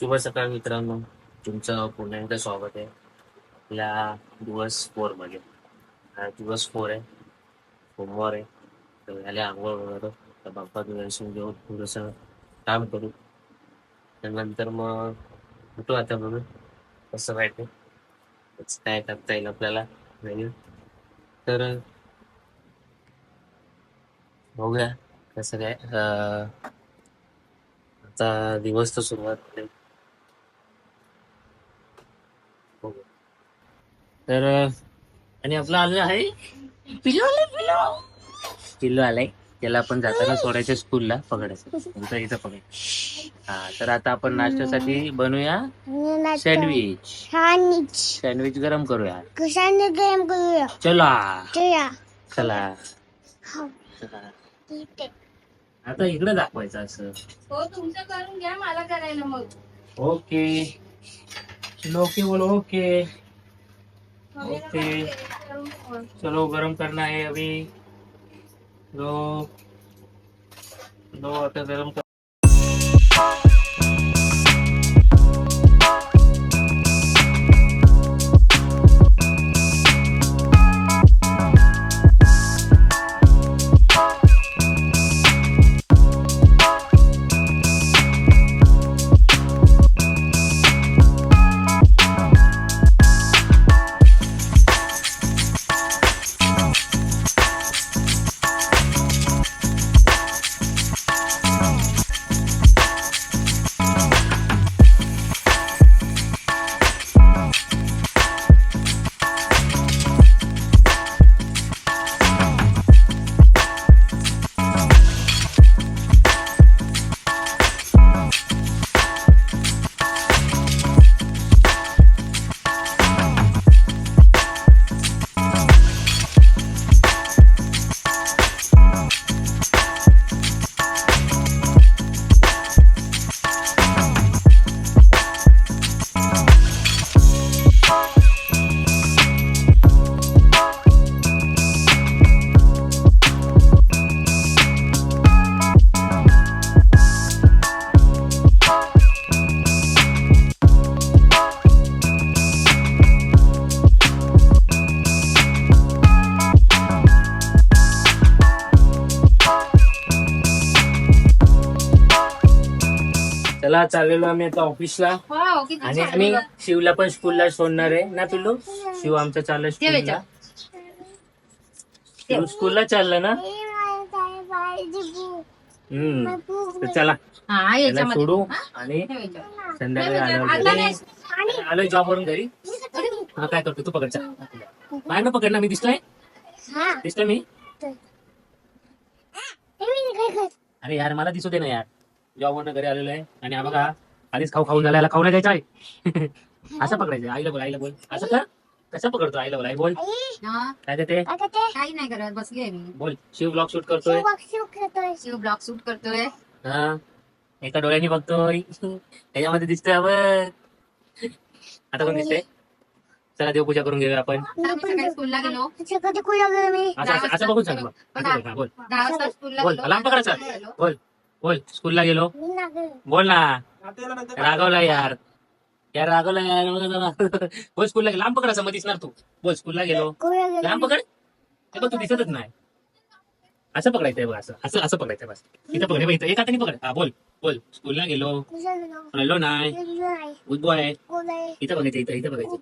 शुभ सकाळ मित्रांनो. तुमचं पुन्हा एकदा स्वागत आहे. आपल्या दिवस फोरमध्ये. दिवस फोर आहे. सोमवार आहे. तर झाले आंघोळ वगैरे. तर बाप्पा दर्शन घेऊन थोडस काम करू. त्यानंतर मग कुठं आता म्हणून. कसं काय काय करता येईल आपल्याला? नवीन तर बघूया कसं काय आता दिवस तर सुरुवात आहे. बघू. तर आणि आपलं आलं आहे. पिल्लू आलंय पिल्लू पिल्लू आलाय. त्याला आपण जाताना सोडायचं स्कूलला पकडायचं. तुमचं इथं पकड. हा तर आता आपण नाश्त्यासाठी बनवूया सँडविच सँडविच सँडविच गरम करूया. कशाने गेम करूया चला. चला. आता इकडे दाखवायचं असं. हो तुमचं करून घ्या मला करायला मग. ओके. ओके बोलो ओके. ओके। चलो गरम करना है अभी। लो लो आता गरम कर चला चाललेलो आम्ही आता ऑफिसला हो किती आणि छान आम्ही. शिवला पण स्कूलला सोडणार आहे ना पिल्लू शिव आमचं चाललं स्कूलला शिव स्कूलला चाललं ना. हम्म. तर चला हा त्याला सोडू? आणि. संध्याकाळी आल्यावर. घरी- आलोय जॉब वरून घरी हा काय करतो तू पकडचा बाहेर ना पकड ना मी दिसतोय हा. दिसतोय मी? अरे यार मला दिसू दे ना यार जॉब वरून घरी आलेलो आहे. आणि हा बघा आधीच खाऊ खाऊन झाला याला खाऊ नाही द्यायचा आहे. असं पकडायचं. आईला बोल आईला बोल. असं का? कसं पकडतो आईला बोल? आई बोल. आई, हा, काय देते करते? काही नाही करत बसली आहे मी. बोल. शिव ब्लॉग शूट करतोय. शिव बक्षीस खेळतोय. शिव ब्लॉक शूट करतोय. हा. एका डोळ्याने बघतोय. त्याच्यामध्ये दिसतोय आपण. आता कोण दिसतंय? चला देवपूजा करून घेऊया आपण. आता मी सकाळी स्कूलला गेलो. असं कधी कुठं गेलो मी? असं असं असं बघून सांग मग. असं बघ, हा, बोल. दहा वाजता स्कूलला बोल गेलो. लांब पकडायचं. बोल. बोल स्कूलला गेलो. बोल ना रागवला यार यार रागवला यार. बोल स्कूलला गेलो लांब पकडायचं मग दिसणार तू बोल स्कूलला गेलो लांब पकड ते बघ तू दिसतच नाही असं पकडायचंय बघ असं असं असं पकडायचं बस इथं पकड बघ, इथं एका हाताने पकड हा बोल बोल स्कूलला गेलो? हॅलो नाही. Good boy? इथं बघायचं इथं इथं बघायचं.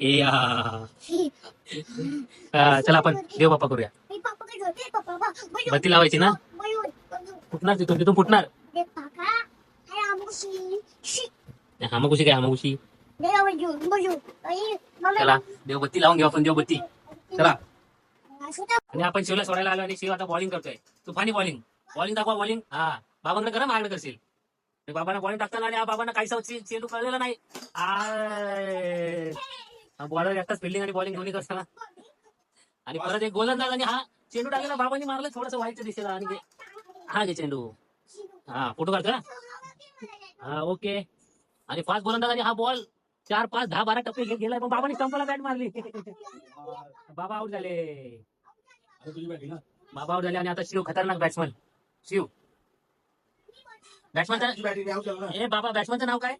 ए आ. चला आपण देव बाप्पा करूया बत्ती लावायची ना. फुटणार तिथून तिथून फुटणार. हे. हामाकुशी काय हामाकुशी. चला देवबत्ती लावून घेऊ आपण देवबत्ती. चला. आणि आपण शिवला सोडायला आलो आणि शिव आता बॉलिंग करतोय. तुफानी बॉलिंग बॉलिंग दाखवा बॉलिंग हा. बाबांकडे करा माझ्याकडे करशील. बाबांना बॉलिंग टाकताना आणि बाबांना काहीसा चेंडू कळलेला नाही. बॉलर एकटाच फिल्डिंग आणि बॉलिंग दोन्ही करताना. आणि परत एक गोलंदाज आणि हा चेंडू टाकलेला बाबांनी मारलं थोडस व्हायचं दिसेल आणि. हा घे चेंडू हा फोटो काढतो ना? हा ओके. आणि पाच गोलंदाज आणि हा बॉल चार पाच दहा बारा टप्पे घेत गेलाय. पण बाबांनी स्टंपला बॅट मारली. बाबा आउट झाले. बाबा आउट झाले आणि आता शिव खतरनाक बॅट्समन शिव. बॅट्समनचं ए बाबा बॅट्समनचं नाव काय?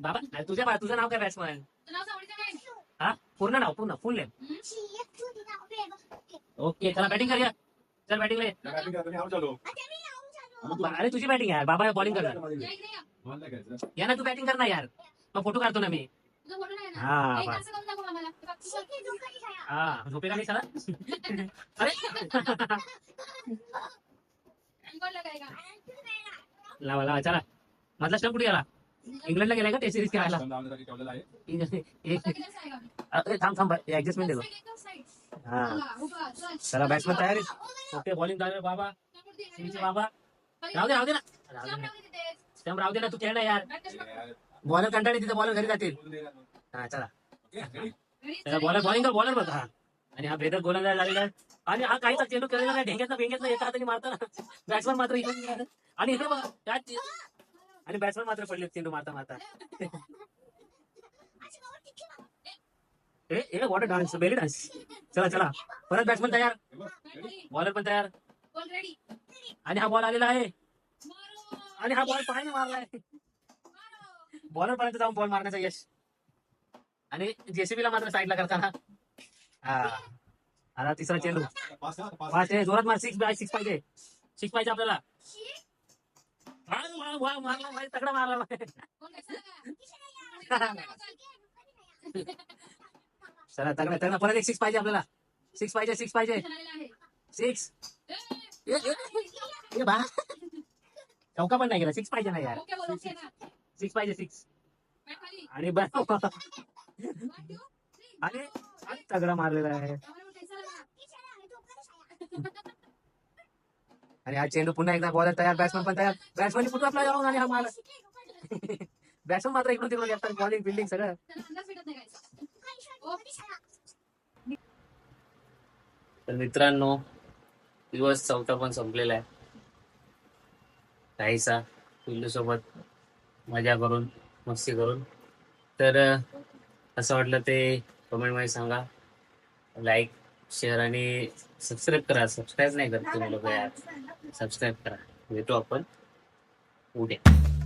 बाबा. अरे तुझ्या तुझं नाव काय बॅट्समॅन? हा? पूर्ण नाव पूर्ण फुल नेम ओके चला बॅटिंग करूया. चल बॅटिंग ले आता मी आऊट झालो अरे तुझी बॅटिंग यार बाबा बॉलिंग करणार या इकडे या. या ना तू बॅटिंग कर ना यार। मग फोटो काढतो ना मी। तुझा फोटो नाही ना हा एक बस. असं करून दाखव आम्हाला. हे बघ, शी की दुकानी छाया हा झोपेला नाही चला अरे! इंग्लंडला काय का? लावा लावा चला. मधला स्टंप कुठे गेला? इंग्लंडला गेलाय का टेस्ट सिरीज खेळायला? एक- सगळं आहे का? अरे थांब थांब ऍडजस्टमेंट देतो. Side, एकदम side. हा. चला, उभा, चल. तयार आहे. ओके बॉलिंग तयार बाबा. समोर बाबा. राहू दे राहू दे ना. राहू दे ना. स्टंप राहू दे ना तू खेळ ना यार. बॉलर कंटाळी तिथे बॉलर घरी जातील. हा चला. चला बॉलर बॉलिंग कर बॉलर बघा. आणि हा बेदर गोलंदाज झालेला आहे. आणि हा काहीच चेंडू केलेला नाही. ढेंग्यात भेंग्यात एका हाताने मारताना. बॅट्समन मात्र इकडून आणि इकडे बघा आणि बॅट्समन मात्र पडले चेंडू मारता मारता ए ए वॉटर डान्स बेली डान्स चला चला. परत बॅट्समॅन तयार. बॉलर पण तयार. आणि हा बॉल आलेला आहे. आणि हा बॉल पायाने मारलाय. मारो. बॉलर पर्यंत जाऊन बॉल मारण्याचं यश. आणि जेसीबी ला मात्र साईडला करताना. हा. आता तिसरा चेंडू. पाच जोरात मार. सिक्स बाय सिक्स पाहिजे. सिक्स पाहिजे आपल्याला. मारला तगडा मारला. चला तगडा तगडा परत एक सिक्स पाहिजे आपल्याला. सिक्स पाहिजे सिक्स पाहिजे. सिक्स बा. चौका पण नाही गेला सिक्स पाहिजे ना यार. बोल. सिक्स पाहिजे सिक्स. आणि बा- आणि तगडा मारलेला आहे. आणि हा चेंडू पुन्हा एकदा बॉलर तयार बॅट्समन पण तयार. बॅट्समन पुन्हा आपला जाऊन आणि हा मार. बॅट्समन मात्र इकडून तिकडून बॉलिंग फिल्डिंग सगळं त्याला अंदाज भेटत नाही काहीच. तर मित्रांनो दिवस चौथा पण संपलेला आहे. काहीसा पिल्लू सोबत मजा करून मस्ती करून. तर असं वाटलं ते कमेंटमध्ये सांगा. लाईक शेअर आणि सबस्क्राईब करा. सबस्क्राईब नाही करत तुम्ही लोक यार. सबस्क्राईब करा. भेटू आपण उद्या.